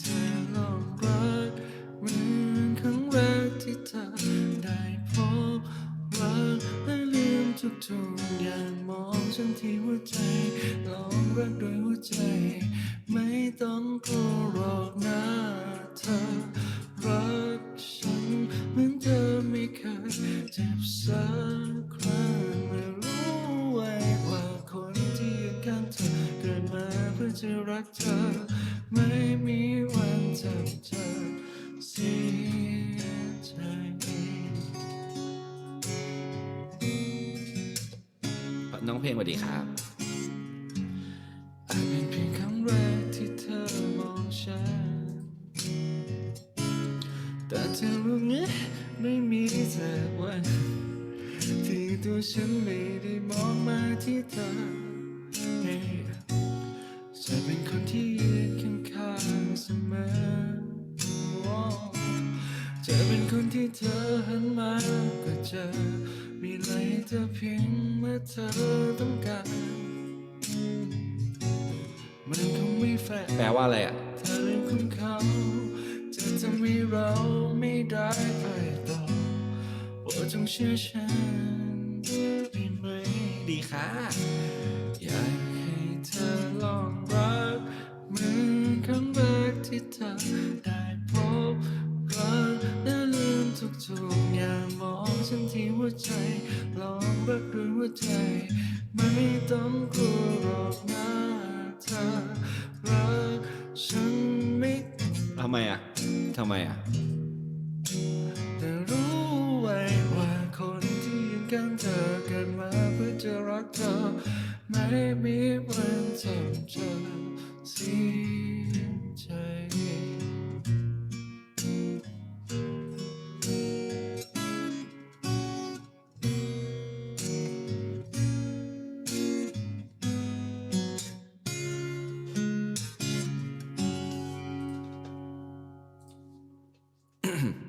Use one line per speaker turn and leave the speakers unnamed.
เธอลองรักเหมือนครั้งแรกที่เธอได้พบรักและลืมทุกๆอย่างมองฉันที่หัวใจ ลองรักด้วยหัวใจ ไม่ต้องกลัวหรอกนะเธอรักฉันเหมือนเธอไม่เคยเจ็บสักครั้งไม่รู้ไว้ว่าคนที่ยืนข้างเธอเกิดมาเพื่อจะรักเธอ ไม่มีวันทำเธอเสียใจ
น้องเพลงสวัสดีครับ
อาจเป็นเพียงครั้งแรกที่เธอมองฉัน แต่เธอรู้ไหมไม่มีสักวันที่ตัวฉันไม่ได้มองมาที่เธอ จะเป็นคนที่เธอหันมาก็เจอ มีอะไรเธอเพียงเมื่อเธอต้องการ มันคงไม่แฟร์
แปลว่าอะไรอะ
เธอเป็นคนเขาจะทำให้เราไม่ได้ไปต่อโปรดจงเชื่อฉันได้ไหม
ดีค่ะ
อยากให้เธอลองรักเหมือนครั้งแรกที่เธอได้ วใจ ลองรักด้วยหัวใจ ไม่ต้องกลัวหรอกนะเธอรักฉันไม่
ทำไมอะทำไมอะ
แต่รู้ไว้ว่าคนที่ยืนข้างเธอเกิดมาเพื่อจะรักเธอ ไม่มีวันทำเธอ
mm-hmm